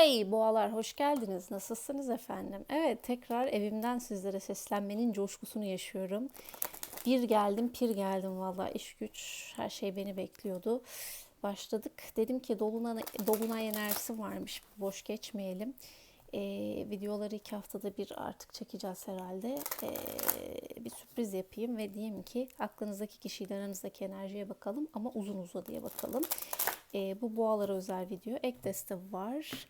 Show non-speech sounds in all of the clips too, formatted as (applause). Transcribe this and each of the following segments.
Hey boğalar hoş geldiniz. Nasılsınız efendim? Evet tekrar evimden sizlere seslenmenin coşkusunu yaşıyorum. Bir geldim pir geldim valla iş güç her şey beni bekliyordu. Başladık. Dedim ki dolunay, dolunay enerjisi varmış boş geçmeyelim. Ee, videoları iki haftada bir artık çekeceğiz herhalde. Ee, bir sürpriz yapayım ve diyeyim ki aklınızdaki kişiyle aranızdaki enerjiye bakalım ama uzun uzadıya bakalım. Ee, bu boğalara özel video. Ek deste var.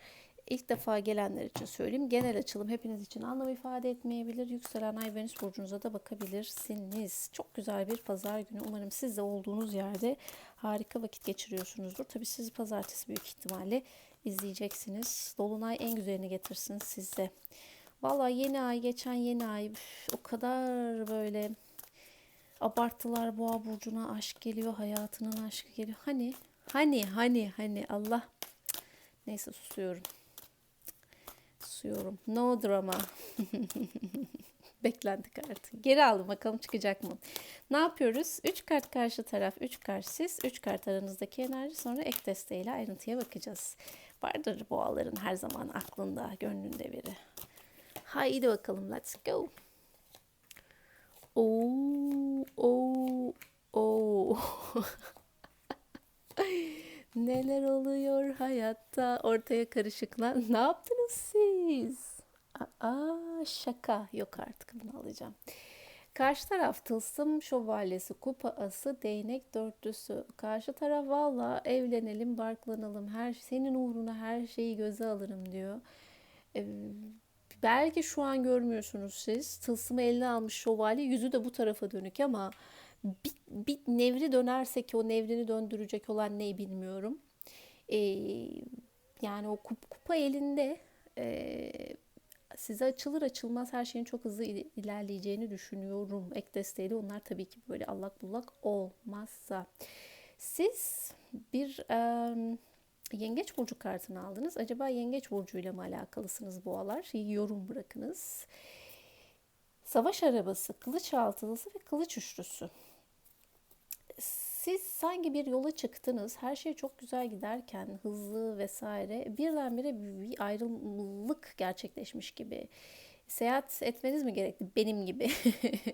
İlk defa gelenler için söyleyeyim. Genel açılım hepiniz için anlam ifade etmeyebilir. Yükselen ay Venüs burcunuza da bakabilirsiniz. Çok güzel bir pazar günü. Umarım siz de olduğunuz yerde harika vakit geçiriyorsunuzdur. Tabii siz pazartesi büyük ihtimalle izleyeceksiniz. Dolunay en güzelini getirsin size. Valla yeni ay, geçen yeni ay üf, o kadar böyle abarttılar boğa burcuna aşk geliyor, hayatının aşkı geliyor. Hani, hani, hani, hani Allah. Neyse susuyorum. Susuyorum. No drama. (laughs) Beklendik artık. Geri aldım bakalım çıkacak mı? Ne yapıyoruz? 3 kart karşı taraf, 3 kart siz, 3 kart aranızdaki enerji sonra ek desteğiyle ayrıntıya bakacağız. Vardır boğaların her zaman aklında, gönlünde biri. Haydi bakalım let's go. Oo, oo, oo. (laughs) Neler oluyor hayatta? Ortaya karışıklar. (laughs) Ne yaptınız siz? Aa, şaka. Yok artık bunu alacağım. Karşı taraf tılsım şövalyesi, kupa ası, değnek dörtlüsü. Karşı taraf valla evlenelim, barklanalım. Her senin uğruna her şeyi göze alırım diyor. Ee, belki şu an görmüyorsunuz siz. Tılsımı eline almış şövalye, yüzü de bu tarafa dönük ama bir, bir nevri dönerse ki o nevrini döndürecek olan ne bilmiyorum. Ee, yani o kup, kupa elinde e, size açılır açılmaz her şeyin çok hızlı ilerleyeceğini düşünüyorum. Ek desteğiyle onlar tabii ki böyle allak bullak olmazsa. Siz bir e, yengeç burcu kartını aldınız. Acaba yengeç burcuyla mı alakalısınız boğalar? Yorum bırakınız. Savaş arabası, kılıç altılısı ve kılıç üçlüsü siz sanki bir yola çıktınız, her şey çok güzel giderken, hızlı vesaire birdenbire bir ayrılık gerçekleşmiş gibi. Seyahat etmeniz mi gerekti? Benim gibi.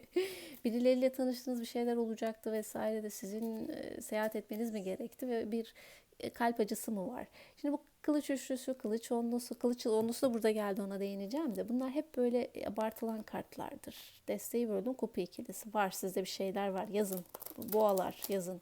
(laughs) Birileriyle tanıştınız, bir şeyler olacaktı vesaire de sizin seyahat etmeniz mi gerekti ve bir kalp acısı mı var? Şimdi bu kılıç üçlüsü, kılıç onlusu, kılıç onlusu da burada geldi ona değineceğim de. Bunlar hep böyle abartılan kartlardır. Desteği böldüm kupa ikilisi. Var sizde bir şeyler var yazın. Boğalar yazın.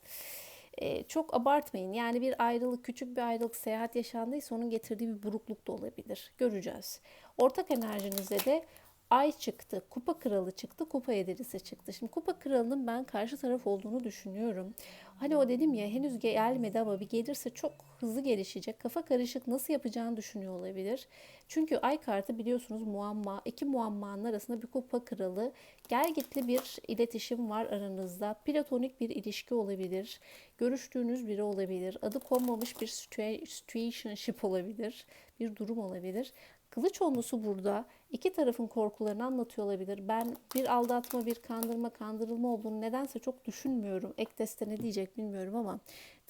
Ee, çok abartmayın. Yani bir ayrılık, küçük bir ayrılık, seyahat yaşandıysa onun getirdiği bir burukluk da olabilir. Göreceğiz. Ortak enerjinizde de Ay çıktı, kupa kralı çıktı, kupa yedilisi çıktı. Şimdi kupa kralının ben karşı taraf olduğunu düşünüyorum. Hani o dedim ya henüz gelmedi ama bir gelirse çok hızlı gelişecek. Kafa karışık nasıl yapacağını düşünüyor olabilir. Çünkü ay kartı biliyorsunuz muamma. iki muammanın arasında bir kupa kralı. Gel gitli bir iletişim var aranızda. Platonik bir ilişki olabilir. Görüştüğünüz biri olabilir. Adı konmamış bir situationship olabilir. Bir durum olabilir. Kılıç onlusu burada iki tarafın korkularını anlatıyor olabilir. Ben bir aldatma, bir kandırma, kandırılma olduğunu nedense çok düşünmüyorum. Ek deste ne diyecek bilmiyorum ama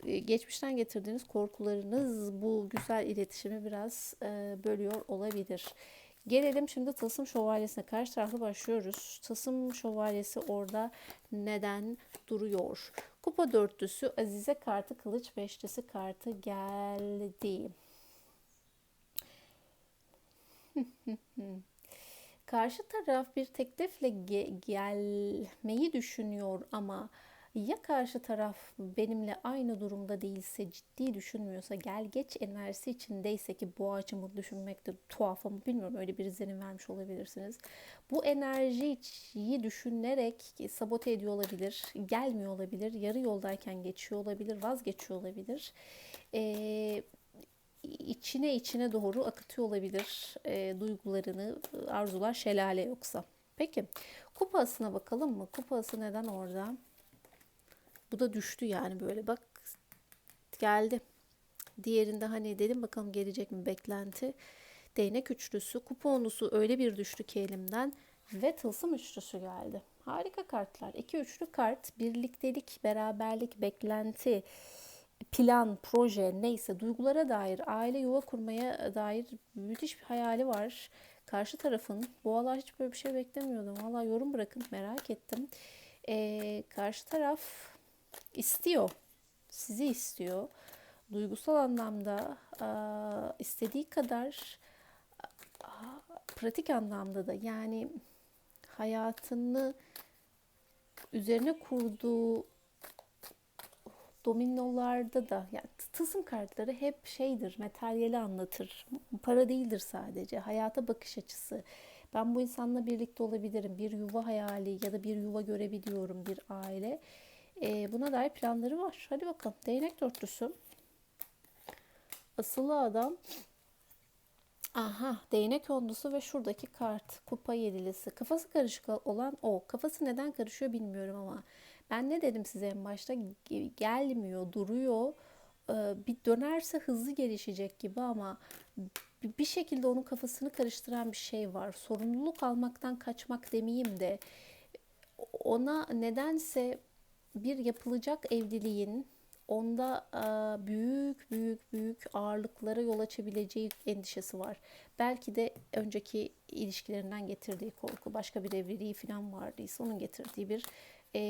e, geçmişten getirdiğiniz korkularınız bu güzel iletişimi biraz e, bölüyor olabilir. Gelelim şimdi Tılsım Şövalyesi'ne. Karşı taraflı başlıyoruz. Tılsım Şövalyesi orada neden duruyor? Kupa dörtlüsü, Azize kartı, Kılıç beşlisi kartı geldi. (laughs) Karşı taraf bir teklifle ge- gelmeyi düşünüyor ama ya karşı taraf benimle aynı durumda değilse, ciddi düşünmüyorsa, gel geç enerjisi içindeyse ki bu açımı düşünmekte tuhaf ama bilmiyorum öyle bir izlenim vermiş olabilirsiniz. Bu enerjiyi düşünerek sabote ediyor olabilir, gelmiyor olabilir, yarı yoldayken geçiyor olabilir, vazgeçiyor olabilir. Ee, içine içine doğru akıtıyor olabilir e, duygularını, arzular şelale yoksa. Peki kupasına bakalım mı? Kupası neden orada? Bu da düştü yani böyle bak geldi. Diğerinde hani dedim bakalım gelecek mi beklenti. Değnek üçlüsü, kupa onusu öyle bir düştü ki elimden ve tılsım üçlüsü geldi. Harika kartlar. İki üçlü kart, birliktelik, beraberlik, beklenti, plan, proje neyse duygulara dair, aile yuva kurmaya dair müthiş bir hayali var. Karşı tarafın, boğalar hiç böyle bir şey beklemiyordum. Valla yorum bırakın merak ettim. Ee, karşı taraf istiyor, sizi istiyor. Duygusal anlamda istediği kadar pratik anlamda da yani hayatını üzerine kurduğu dominolarda da yani tılsım kartları hep şeydir, materyali anlatır. Para değildir sadece. Hayata bakış açısı. Ben bu insanla birlikte olabilirim. Bir yuva hayali ya da bir yuva görebiliyorum, bir aile. Ee, buna dair planları var. Hadi bakalım. Değnek dörtlüsü. Asılı adam. Aha, değnek onlusu ve şuradaki kart. Kupa yedilisi. Kafası karışık olan o. Kafası neden karışıyor bilmiyorum ama ben ne dedim size en başta? Gelmiyor, duruyor. Ee, bir dönerse hızlı gelişecek gibi ama bir şekilde onun kafasını karıştıran bir şey var. Sorumluluk almaktan kaçmak demeyeyim de ona nedense bir yapılacak evliliğin onda büyük büyük büyük ağırlıklara yol açabileceği endişesi var. Belki de önceki ilişkilerinden getirdiği korku, başka bir evliliği falan vardıysa onun getirdiği bir e,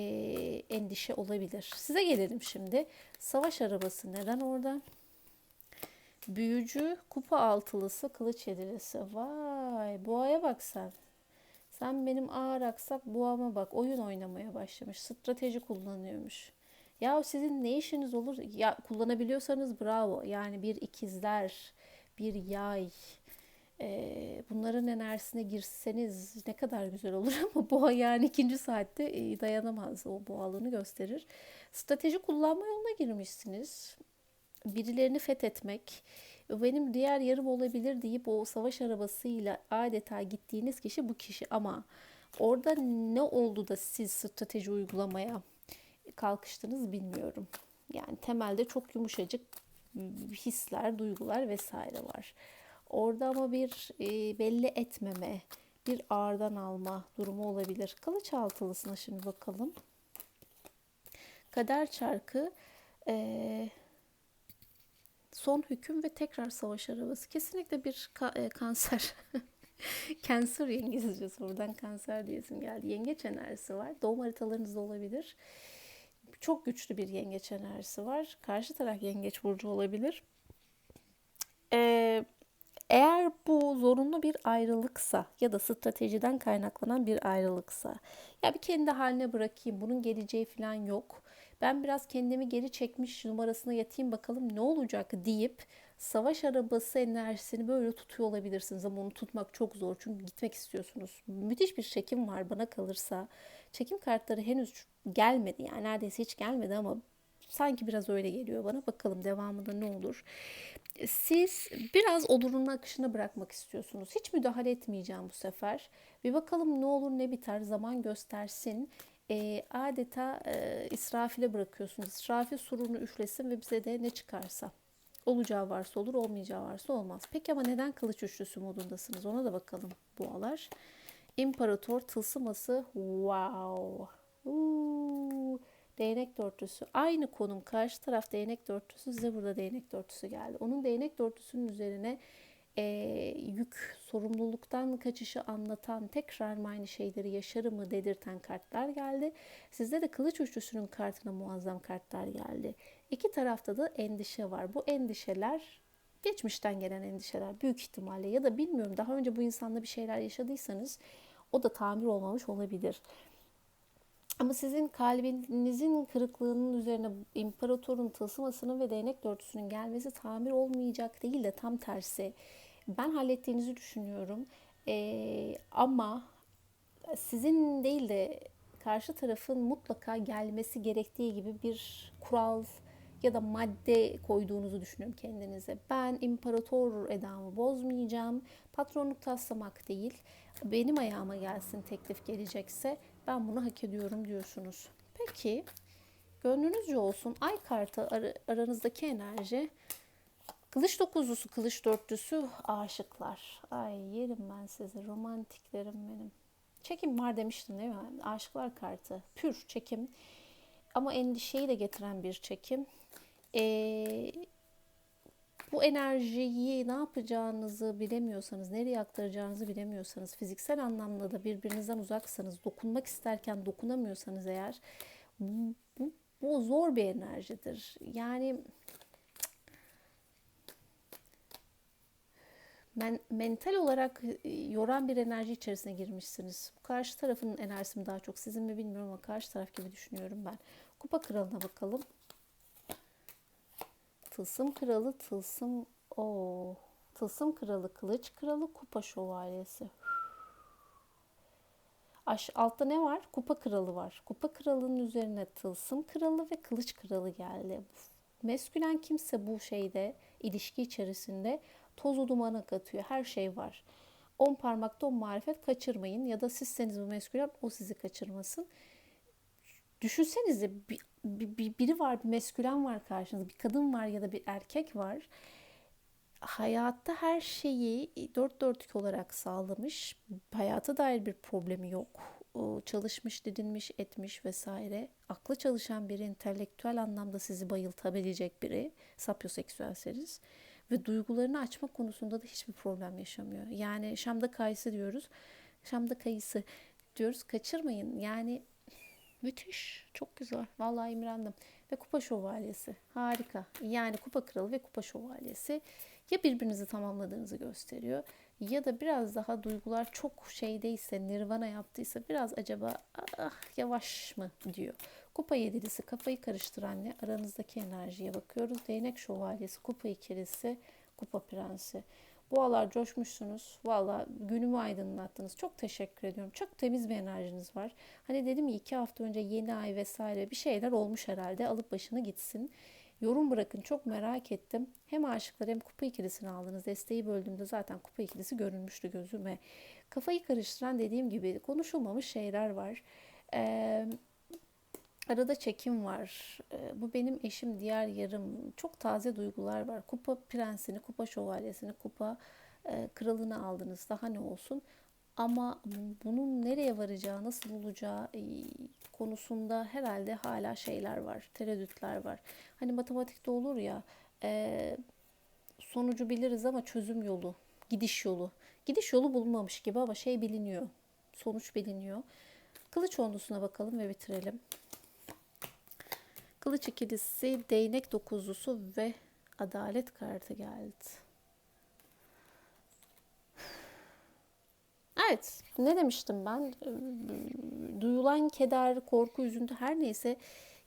endişe olabilir. Size gelelim şimdi. Savaş arabası neden orada? Büyücü, kupa altılısı, kılıç yedilisi. Vay boğaya bak sen. Sen benim ağır aksak boğama bak. Oyun oynamaya başlamış. Strateji kullanıyormuş. Ya sizin ne işiniz olur? Ya kullanabiliyorsanız bravo. Yani bir ikizler, bir yay, e, bunların enerjisine girseniz ne kadar güzel olur (laughs) ama boğa yani ikinci saatte e, dayanamaz. O boğalığını gösterir. Strateji kullanma yoluna girmişsiniz. Birilerini fethetmek, benim diğer yarım olabilir deyip o savaş arabasıyla adeta gittiğiniz kişi bu kişi ama orada ne oldu da siz strateji uygulamaya kalkıştınız bilmiyorum. Yani temelde çok yumuşacık hisler, duygular vesaire var. Orada ama bir e, belli etmeme, bir ağırdan alma durumu olabilir. Kılıç altılısına şimdi bakalım. Kader çarkı e, son hüküm ve tekrar savaş arabası. Kesinlikle bir ka- e, kanser. (laughs) Cancer yengecesi buradan kanser diyesim geldi. Yengeç enerjisi var. Doğum haritalarınızda olabilir. Çok güçlü bir yengeç enerjisi var. Karşı taraf yengeç burcu olabilir. Ee, eğer bu zorunlu bir ayrılıksa ya da stratejiden kaynaklanan bir ayrılıksa ya bir kendi haline bırakayım bunun geleceği falan yok. Ben biraz kendimi geri çekmiş numarasına yatayım bakalım ne olacak deyip savaş arabası enerjisini böyle tutuyor olabilirsiniz ama onu tutmak çok zor çünkü gitmek istiyorsunuz. Müthiş bir çekim var bana kalırsa. Çekim kartları henüz gelmedi yani neredeyse hiç gelmedi ama sanki biraz öyle geliyor bana. Bakalım devamında ne olur. Siz biraz olurun akışına bırakmak istiyorsunuz. Hiç müdahale etmeyeceğim bu sefer. Bir bakalım ne olur ne biter zaman göstersin. E, adeta e, İsrafil'e bırakıyorsunuz. İsrafil surunu üflesin ve bize de ne çıkarsa. Olacağı varsa olur, olmayacağı varsa olmaz. Peki ama neden kılıç üçlüsü modundasınız? Ona da bakalım boğalar. İmparator tılsıması. Wow. Değnek dörtlüsü. Aynı konum karşı taraf değnek dörtlüsü size burada değnek dörtlüsü geldi. Onun değnek dörtlüsünün üzerine e, yük, sorumluluktan kaçışı anlatan, tekrar aynı şeyleri yaşarı mı dedirten kartlar geldi. Sizde de kılıç üçlüsünün kartına muazzam kartlar geldi. İki tarafta da endişe var. Bu endişeler geçmişten gelen endişeler büyük ihtimalle ya da bilmiyorum daha önce bu insanla bir şeyler yaşadıysanız o da tamir olmamış olabilir. Ama sizin kalbinizin kırıklığının üzerine imparatorun tılsımasının ve değnek dörtüsünün gelmesi tamir olmayacak değil de tam tersi. Ben hallettiğinizi düşünüyorum. Ee, ama sizin değil de karşı tarafın mutlaka gelmesi gerektiği gibi bir kural ya da madde koyduğunuzu düşünüyorum kendinize. Ben imparator edamı bozmayacağım. Patronluk taslamak değil. Benim ayağıma gelsin teklif gelecekse ben bunu hak ediyorum diyorsunuz. Peki gönlünüzce olsun ay kartı ar- aranızdaki enerji Kılıç dokuzlusu, kılıç dörtlüsü aşıklar. Ay yerim ben sizi romantiklerim benim. Çekim var demiştim değil mi? Aşıklar kartı. Pür çekim. Ama endişeyi de getiren bir çekim. Ee, bu enerjiyi ne yapacağınızı bilemiyorsanız, nereye aktaracağınızı bilemiyorsanız, fiziksel anlamda da birbirinizden uzaksanız, dokunmak isterken dokunamıyorsanız eğer bu, bu, bu zor bir enerjidir. Yani men, mental olarak e, yoran bir enerji içerisine girmişsiniz. Karşı tarafın enerjisi daha çok sizin mi bilmiyorum ama karşı taraf gibi düşünüyorum ben. Kupa kralına bakalım. Tılsım kralı, tılsım o tılsım kralı, kılıç kralı, kupa şövalyesi. Aş, altta ne var? Kupa kralı var. Kupa kralının üzerine tılsım kralı ve kılıç kralı geldi. Meskülen kimse bu şeyde, ilişki içerisinde tozu dumana katıyor. Her şey var. On parmakta on marifet kaçırmayın. Ya da sizseniz bu meskülen o sizi kaçırmasın. Düşünsenize bir, bir, biri var, bir meskülen var karşınızda. Bir kadın var ya da bir erkek var. Hayatta her şeyi dört dörtlük olarak sağlamış. Hayata dair bir problemi yok. Çalışmış, didinmiş, etmiş vesaire. Aklı çalışan biri, entelektüel anlamda sizi bayıltabilecek biri. Sapyoseksüelseniz ve duygularını açma konusunda da hiçbir problem yaşamıyor. Yani Şam'da kayısı diyoruz. Şam'da kayısı diyoruz. Kaçırmayın. Yani müthiş. Çok güzel. Vallahi imrendim. Ve kupa şövalyesi. Harika. Yani kupa kralı ve kupa şövalyesi ya birbirinizi tamamladığınızı gösteriyor ya da biraz daha duygular çok şeydeyse, nirvana yaptıysa biraz acaba ah, yavaş mı diyor. Kupa yedilisi kafayı karıştıran ne? Aranızdaki enerjiye bakıyoruz. Değnek şövalyesi, kupa ikilisi, kupa prensi. Bu aralar coşmuşsunuz. Valla günümü aydınlattınız. Çok teşekkür ediyorum. Çok temiz bir enerjiniz var. Hani dedim ya iki hafta önce yeni ay vesaire bir şeyler olmuş herhalde. Alıp başını gitsin. Yorum bırakın. Çok merak ettim. Hem aşıklar hem kupa ikilisini aldınız. Desteği böldüğümde zaten kupa ikilisi görünmüştü gözüme. Kafayı karıştıran dediğim gibi konuşulmamış şeyler var. Eee Arada çekim var. Bu benim eşim, diğer yarım. Çok taze duygular var. Kupa prensini, kupa şövalyesini, kupa kralını aldınız. Daha ne olsun? Ama bunun nereye varacağı, nasıl olacağı konusunda herhalde hala şeyler var, tereddütler var. Hani matematikte olur ya, sonucu biliriz ama çözüm yolu, gidiş yolu. Gidiş yolu bulunmamış gibi ama şey biliniyor, sonuç biliniyor. Kılıç ondusuna bakalım ve bitirelim. Kılıç ikilisi, değnek dokuzlusu ve adalet kartı geldi. Evet, ne demiştim ben? Duyulan keder, korku, üzüntü her neyse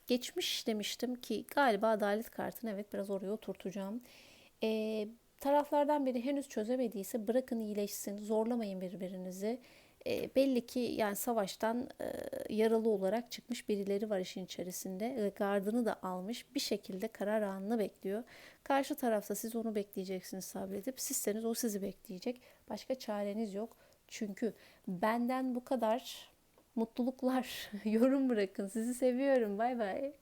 geçmiş demiştim ki galiba adalet kartını evet biraz oraya oturtacağım. Ee, taraflardan biri henüz çözemediyse bırakın iyileşsin, zorlamayın birbirinizi e, belli ki yani savaştan e, yaralı olarak çıkmış birileri var işin içerisinde ve gardını da almış bir şekilde karar anını bekliyor. Karşı tarafta siz onu bekleyeceksiniz sabredip sizseniz o sizi bekleyecek. Başka çareniz yok. Çünkü benden bu kadar mutluluklar (laughs) yorum bırakın. Sizi seviyorum. Bay bay.